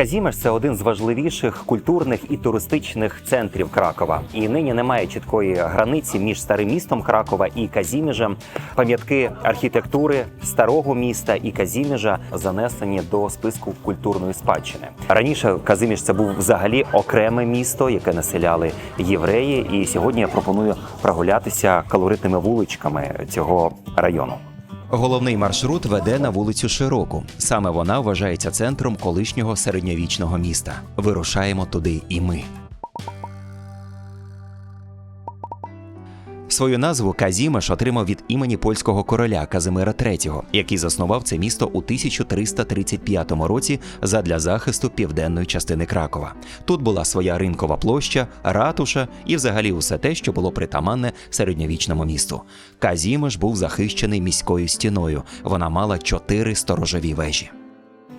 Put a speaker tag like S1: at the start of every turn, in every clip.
S1: Казімеш це один з важливіших культурних і туристичних центрів Кракова. І нині немає чіткої границі між старим містом Кракова і Казіміжем. Пам'ятки архітектури старого міста і Казіміжа занесені до списку культурної спадщини. Раніше Казиміж це був взагалі окреме місто, яке населяли євреї. І сьогодні я пропоную прогулятися колоритними вуличками цього району.
S2: Головний маршрут веде на вулицю Широку. Саме вона вважається центром колишнього середньовічного міста. Вирушаємо туди і ми. Свою назву Казімеш отримав від імені польського короля Казимира III, який заснував це місто у 1335 році задля захисту південної частини Кракова. Тут була своя ринкова площа, ратуша і взагалі усе те, що було притаманне середньовічному місту. Казімеш був захищений міською стіною. Вона мала чотири сторожові вежі.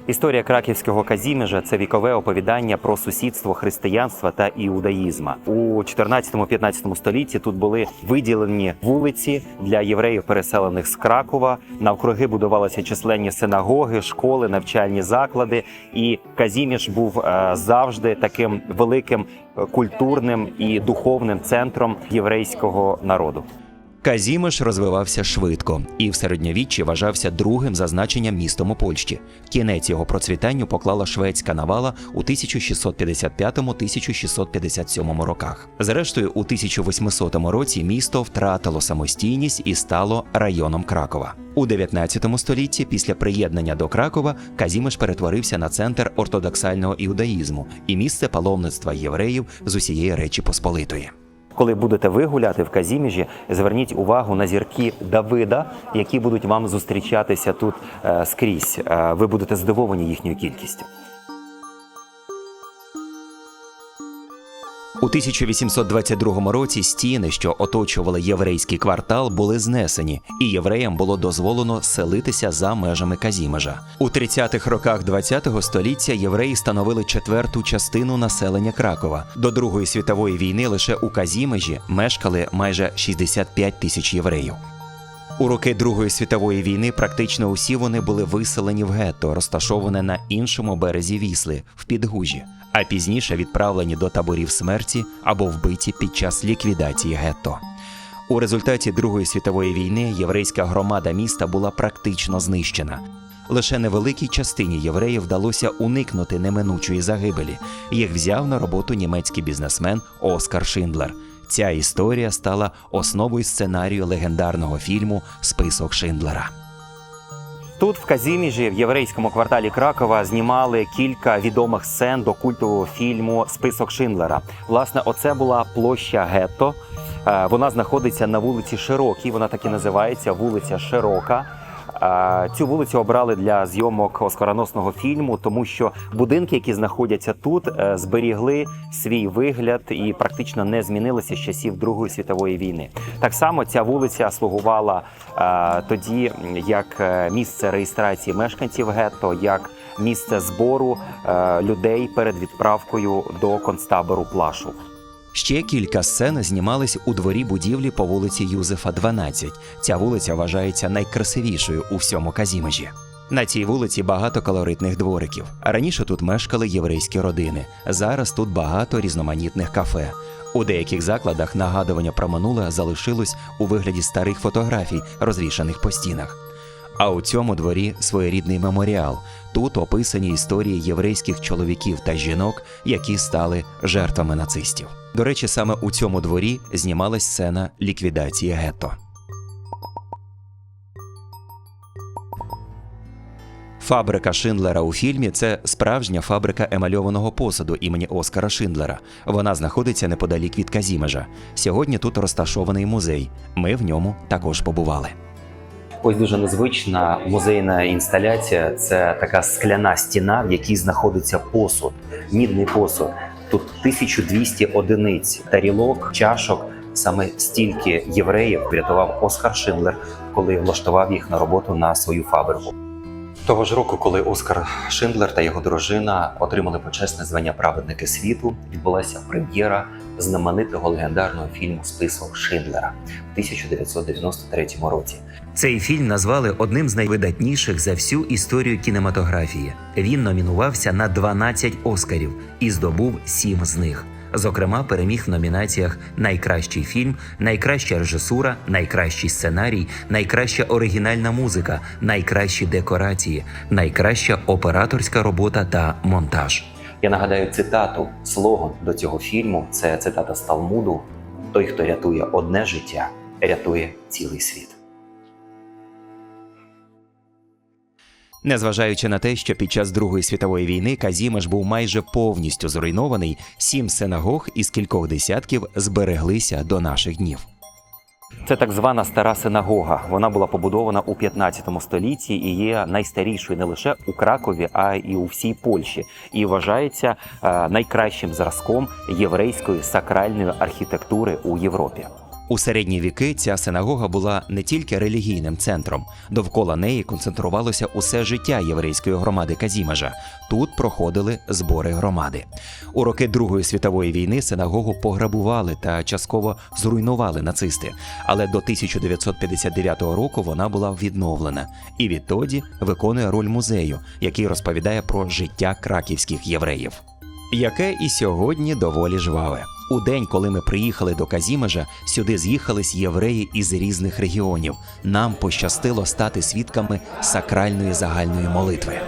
S1: Історія краківського Казімежа це вікове оповідання про сусідство християнства та іудаїзма. У 14-15 столітті тут були виділені вулиці для євреїв, переселених з Кракова. Навкруги будувалися численні синагоги, школи, навчальні заклади. І Казіміж був е, завжди таким великим е, культурним і духовним центром єврейського народу.
S2: Казімеш розвивався швидко і в середньовіччі вважався другим за значенням містом у Польщі. Кінець його процвітанню поклала шведська навала у 1655-1657 роках. Зрештою, у 1800 році місто втратило самостійність і стало районом Кракова. У 19 столітті, після приєднання до Кракова, Казімеш перетворився на центр ортодоксального іудаїзму і місце паломництва євреїв з усієї Речі Посполитої.
S1: Коли будете ви гуляти в Казіміжі, зверніть увагу на зірки Давида, які будуть вам зустрічатися тут е, скрізь. Е, ви будете здивовані їхньою кількістю.
S2: У 1822 році стіни, що оточували єврейський квартал, були знесені, і євреям було дозволено селитися за межами Казімежа. У 30-х роках ХХ століття євреї становили четверту частину населення Кракова. До Другої світової війни лише у Казімежі мешкали майже 65 тисяч євреїв. У роки Другої світової війни практично усі вони були виселені в гетто, розташоване на іншому березі Вісли в Підгужі, а пізніше відправлені до таборів смерті або вбиті під час ліквідації гетто. У результаті Другої світової війни єврейська громада міста була практично знищена. Лише невеликій частині євреїв вдалося уникнути неминучої загибелі. Їх взяв на роботу німецький бізнесмен Оскар Шиндлер. Ця історія стала основою сценарію легендарного фільму Список Шиндлера.
S1: Тут, в Казіміжі, в єврейському кварталі Кракова, знімали кілька відомих сцен до культового фільму Список Шиндлера. Власне, оце була площа Гетто. Е, Вона знаходиться на вулиці Широкій. Вона так і називається вулиця Широка. Цю вулицю обрали для зйомок оскароносного фільму, тому що будинки, які знаходяться тут, е, зберігли свій вигляд і практично не змінилися з часів Другої світової війни. Так само ця вулиця слугувала е, тоді як е, місце реєстрації мешканців гетто, як місце збору людей перед відправкою до концтабору Плашу.
S2: Ще кілька сцен знімались у дворі будівлі по вулиці Юзефа, 12. Ця вулиця вважається найкрасивішою у всьому Казімежі. На цій вулиці багато колоритних двориків. Раніше тут мешкали єврейські родини. Зараз тут багато різноманітних кафе. У деяких закладах нагадування про минуле залишилось у вигляді старих фотографій, розвішаних по стінах. А у цьому дворі своєрідний меморіал. Тут описані історії єврейських чоловіків та жінок, які стали жертвами нацистів. До речі, саме у цьому дворі знімалась сцена ліквідації гетто. Фабрика Шиндлера у фільмі це справжня фабрика емальованого посуду імені Оскара Шиндлера. Вона знаходиться неподалік від Казімежа. Сьогодні тут розташований музей. Ми в ньому також побували.
S1: Ось дуже незвична музейна інсталяція. Це така скляна стіна, в якій знаходиться посуд, мідний посуд. Тут 1200 одиниць тарілок, чашок. Саме стільки євреїв врятував Оскар Шиндлер, коли влаштував їх на роботу на свою фабрику. Того ж року, коли Оскар Шиндлер та його дружина отримали почесне звання праведники світу, відбулася прем'єра знаменитого легендарного фільму Список Шиндлера в 1993 році.
S2: Цей фільм назвали одним з найвидатніших за всю історію кінематографії. Він номінувався на 12 Оскарів і здобув 7 з них. Зокрема, переміг в номінаціях Найкращий фільм, найкраща режисура, найкращий сценарій, найкраща оригінальна музика, найкращі декорації, найкраща операторська робота та монтаж.
S1: Я нагадаю цитату, слоган до цього фільму це цитата з Талмуду: Той, хто рятує одне життя, рятує цілий світ.
S2: Незважаючи на те, що під час Другої світової війни Казімеш був майже повністю зруйнований, сім синагог із кількох десятків збереглися до наших днів.
S1: Це так звана стара синагога. Вона була побудована у 15 столітті і є найстарішою не лише у Кракові, а й у всій Польщі. І вважається е, найкращим зразком єврейської сакральної архітектури у Європі.
S2: У середні віки ця синагога була не тільки релігійним центром, довкола неї концентрувалося усе життя єврейської громади Казімежа. Тут проходили збори громади. У роки Другої світової війни синагогу пограбували та частково зруйнували нацисти. Але до 1959 року вона була відновлена і відтоді виконує роль музею, який розповідає про життя краківських євреїв. Яке і сьогодні доволі жваве. У день, коли ми приїхали до Казімежа, сюди з'їхались євреї із різних регіонів. Нам пощастило стати свідками сакральної загальної молитви.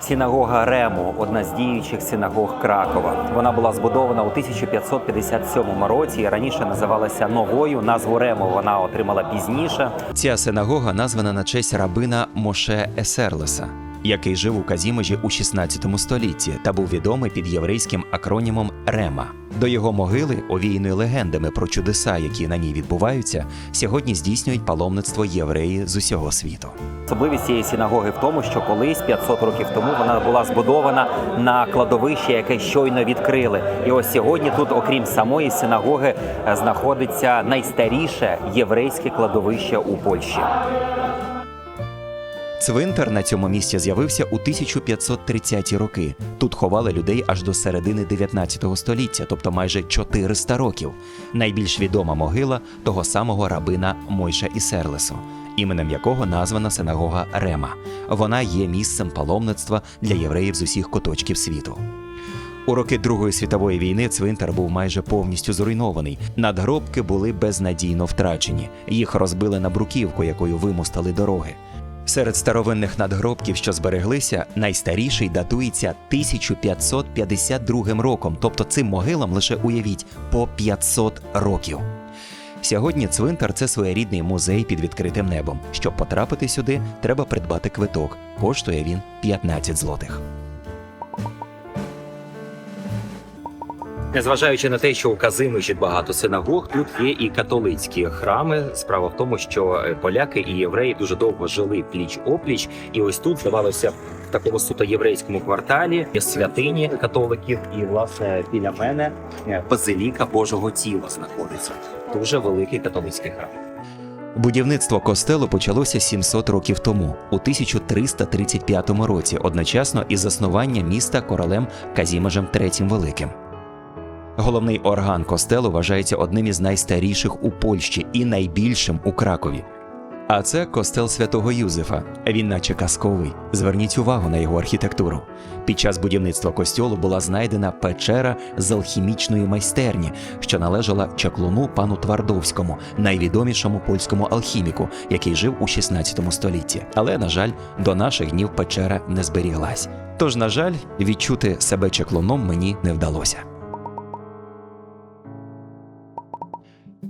S1: Синагога Рему одна з діючих синагог Кракова. Вона була збудована у 1557 році і раніше називалася новою. Назву Рему вона отримала пізніше.
S2: Ця синагога названа на честь рабина Моше Есерлеса, який жив у Казімежі у 16 столітті та був відомий під єврейським акронімом Рема. До його могили, овіяної легендами про чудеса, які на ній відбуваються, сьогодні здійснюють паломництво євреї з усього світу.
S1: Особливість цієї синагоги в тому, що колись 500 років тому вона була збудована на кладовищі, яке щойно відкрили. І ось сьогодні тут, окрім самої синагоги, е, знаходиться найстаріше єврейське кладовище у Польщі.
S2: Цвинтар на цьому місці з'явився у 1530-ті роки. Тут ховали людей аж до середини 19 століття, тобто майже 400 років. Найбільш відома могила того самого рабина Мойша Ісерлесу, іменем якого названа синагога Рема. Вона є місцем паломництва для євреїв з усіх куточків світу. У роки Другої світової війни цвинтар був майже повністю зруйнований. Надгробки були безнадійно втрачені. Їх розбили на бруківку, якою вимостили дороги. Серед старовинних надгробків, що збереглися, найстаріший датується 1552 роком, тобто цим могилам лише уявіть по 500 років. Сьогодні цвинтар це своєрідний музей під відкритим небом. Щоб потрапити сюди, треба придбати квиток. Коштує він 15 злотих.
S1: Незважаючи на те, що у Казимижі багато синагог, тут є і католицькі храми. Справа в тому, що е, поляки і євреї дуже довго жили пліч опліч, і ось тут здавалося в такому суто єврейському кварталі святині католиків, і власне біля мене е, базиліка Божого тіла знаходиться. Дуже великий католицький храм.
S2: Будівництво костелу почалося 700 років тому, у 1335 році, одночасно із заснування міста королем Казімежем III Великим. Головний орган костелу вважається одним із найстаріших у Польщі і найбільшим у Кракові. А це костел святого Юзефа. Він наче казковий. Зверніть увагу на його архітектуру. Під час будівництва костьолу була знайдена печера з алхімічної майстерні, що належала чаклуну пану Твардовському, найвідомішому польському алхіміку, який жив у 16 столітті. Але, на жаль, до наших днів печера не зберіглась. Тож, на жаль, відчути себе чаклуном мені не вдалося.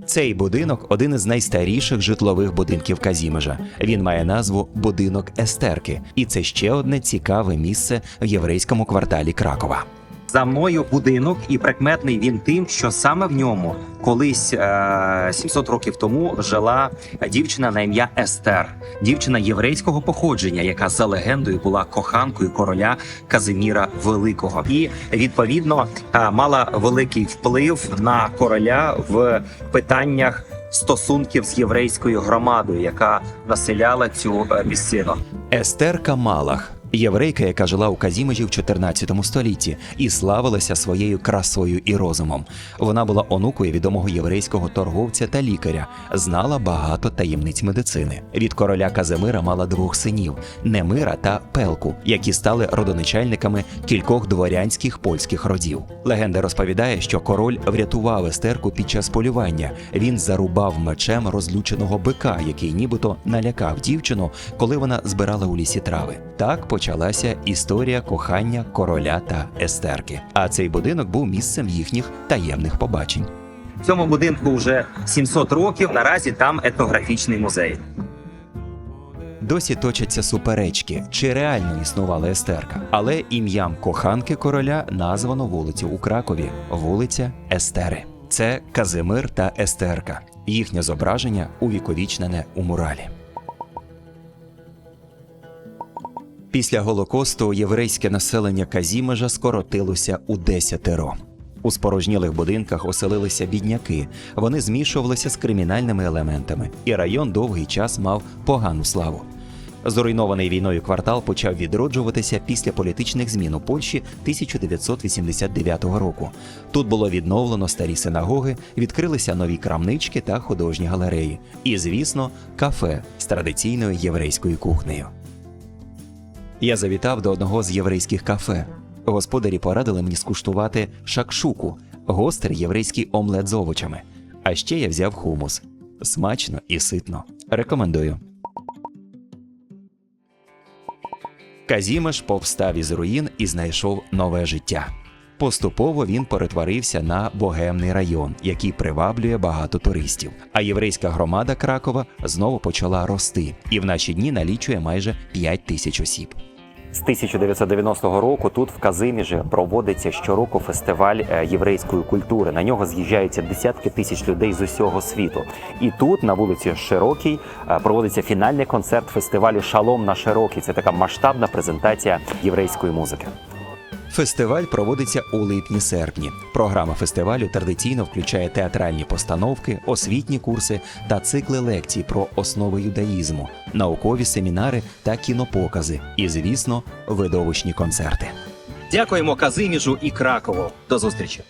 S2: Цей будинок один із найстаріших житлових будинків Казімежа. Він має назву Будинок Естерки, і це ще одне цікаве місце в єврейському кварталі Кракова.
S1: За мною будинок, і прикметний він тим, що саме в ньому колись е, 700 років тому жила дівчина на ім'я Естер, дівчина єврейського походження, яка за легендою була коханкою короля Казиміра Великого, і відповідно е, мала великий вплив на короля в питаннях стосунків з єврейською громадою, яка населяла цю е, місцину.
S2: Естерка Малах, єврейка, яка жила у Казімежі в 14 столітті і славилася своєю красою і розумом. Вона була онукою відомого єврейського торговця та лікаря, знала багато таємниць медицини. Від короля Казимира мала двох синів Немира та Пелку, які стали родоначальниками кількох дворянських польських родів. Легенда розповідає, що король врятував Естерку під час полювання. Він зарубав мечем розлюченого бика, який нібито налякав дівчину, коли вона збирала у лісі трави. Так почалася історія кохання короля та Естерки. А цей будинок був місцем їхніх таємних побачень.
S1: Цьому будинку вже 700 років. Наразі там етнографічний музей.
S2: Досі точаться суперечки, чи реально існувала Естерка, але ім'ям коханки короля названо вулицю у Кракові вулиця Естери. Це Казимир та Естерка. Їхнє зображення увіковічнене у муралі. Після Голокосту єврейське населення Казімежа скоротилося у десятеро. У спорожнілих будинках оселилися бідняки. Вони змішувалися з кримінальними елементами, і район довгий час мав погану славу. Зруйнований війною квартал почав відроджуватися після політичних змін у Польщі 1989 року. Тут було відновлено старі синагоги, відкрилися нові крамнички та художні галереї. І, звісно, кафе з традиційною єврейською кухнею. Я завітав до одного з єврейських кафе. Господарі порадили мені скуштувати шакшуку, гострий єврейський омлет з овочами. А ще я взяв хумус. Смачно і ситно. Рекомендую. Казімеш повстав із руїн і знайшов нове життя. Поступово він перетворився на богемний район, який приваблює багато туристів. А єврейська громада Кракова знову почала рости і в наші дні налічує майже 5 тисяч осіб.
S1: З 1990 року тут в Казиміжі проводиться щороку фестиваль е, єврейської культури. На нього з'їжджаються десятки тисяч людей з усього світу. І тут, на вулиці Широкій, е, проводиться фінальний концерт фестивалю Шалом на Широкій. Це така масштабна презентація єврейської музики.
S2: Фестиваль проводиться у липні-серпні. Програма фестивалю традиційно включає театральні постановки, освітні курси та цикли лекцій про основи юдаїзму, наукові семінари та кінопокази, і, звісно, видовищні концерти.
S1: Дякуємо Казиміжу і Кракову. До зустрічі.